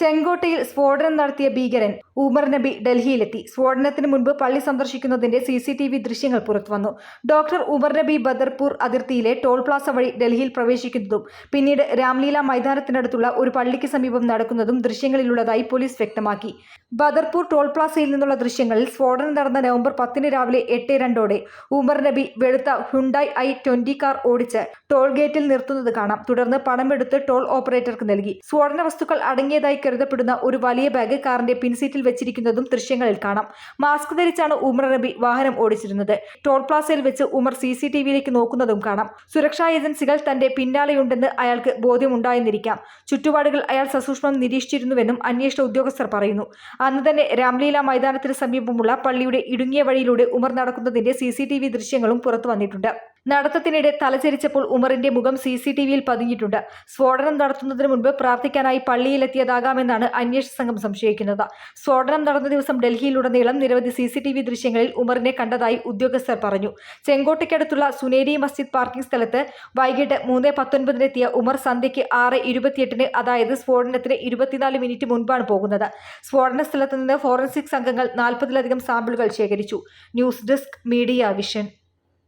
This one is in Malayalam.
ചെങ്കോട്ടയിൽ സ്ഫോടനം നടത്തിയ ഭീകരൻ ഉമർ നബി ഡൽഹിയിലെത്തി. സ്ഫോടനത്തിന് മുൻപ് പള്ളി സന്ദർശിക്കുന്നതിന്റെ സി സി ടി വി ദൃശ്യങ്ങൾ പുറത്തുവന്നു. ഡോക്ടർ ഉമർ നബി ബദർപൂർ അതിർത്തിയിലെ ടോൾ പ്ലാസ വഴി ഡൽഹിയിൽ പ്രവേശിക്കുന്നതും പിന്നീട് രാംലീല മൈതാനത്തിനടുത്തുള്ള ഒരു പള്ളിക്ക് സമീപം നടക്കുന്നതും ദൃശ്യങ്ങളിലുള്ളതായി പോലീസ് വ്യക്തമാക്കി. ബദർപൂർ ടോൾ പ്ലാസയിൽ നിന്നുള്ള ദൃശ്യങ്ങളിൽ സ്ഫോടനം നടന്ന നവംബർ പത്തിന് രാവിലെ എട്ട് രണ്ടോടെ ഉമർ നബി വെളുത്ത ഹുണ്ടായ് ഐ ട്വന്റി കാർ ഓടിച്ച് ടോൾ ഗേറ്റിൽ നിർത്തുന്നത് കാണാം. തുടർന്ന് പണമെടുത്ത് ടോൾ ഓപ്പറേറ്റർക്ക് നൽകി. സ്ഫോടന വസ്തുക്കൾ അടങ്ങിയതായി കരുതപ്പെടുന്ന ഒരു വലിയ ബാഗ് കാറിന്റെ പിൻസീറ്റിൽ വെച്ചിരിക്കുന്നതും ദൃശ്യങ്ങളിൽ കാണാം. മാസ്ക് ധരിച്ചാണ് ഉമർ റബി വാഹനം ഓടിച്ചിരുന്നത്. ടോൾ പ്ലാസയിൽ വെച്ച് ഉമർ സി സി ടി വിയിലേക്ക് നോക്കുന്നതും കാണാം. സുരക്ഷാ ഏജൻസികൾ തന്റെ പിന്നാലെയുണ്ടെന്ന് അയാൾക്ക് ബോധ്യമുണ്ടായെന്നിരിക്കാം. ചുറ്റുപാടുകൾ അയാൾ സസൂക്ഷ്മം നിരീക്ഷിച്ചിരുന്നുവെന്നും അന്വേഷണ ഉദ്യോഗസ്ഥർ പറയുന്നു. അന്ന് തന്നെ രാംലീല മൈതാനത്തിന് സമീപമുള്ള പള്ളിയുടെ ഇടുങ്ങിയ വഴിയിലൂടെ ഉമർ നടക്കുന്നതിന്റെ സി ദൃശ്യങ്ങളും പുറത്തു വന്നിട്ടുണ്ട്. നടത്തത്തിനിടെ തലചരിച്ചപ്പോൾ ഉമറിന്റെ മുഖം സി സി ടി വിയിൽ പതിഞ്ഞിട്ടുണ്ട് സ്ഫോടനം നടത്തുന്നതിന് മുൻപ് പ്രാർത്ഥിക്കാനായി പള്ളിയിലെത്തിയതാകാമെന്നാണ് അന്വേഷണ സംഘം സംശയിക്കുന്നത്. സ്ഫോടനം നടന്ന ദിവസം ഡൽഹിയിലുടനീളം നിരവധി സി സി ടി വി ദൃശ്യങ്ങളിൽ ഉമറിനെ കണ്ടതായി ഉദ്യോഗസ്ഥർ പറഞ്ഞു. ചെങ്കോട്ടയ്ക്കടുത്തുള്ള സുനേരി മസ്ജിദ് പാർക്കിംഗ് സ്ഥലത്ത് വൈകിട്ട് മൂന്ന് പത്തൊൻപതിനെത്തിയ ഉമർ സന്ധ്യയ്ക്ക് ആറ് ഇരുപത്തിയെട്ടിന് അതായത് സ്ഫോടനത്തിന് ഇരുപത്തിനാല് മിനിറ്റ് മുൻപാണ് പോകുന്നത്. സ്ഫോടന സ്ഥലത്ത് നിന്ന് ഫോറൻസിക് സംഘങ്ങൾ നാൽപ്പതിലധികം സാമ്പിളുകൾ ശേഖരിച്ചു. News desk media vision.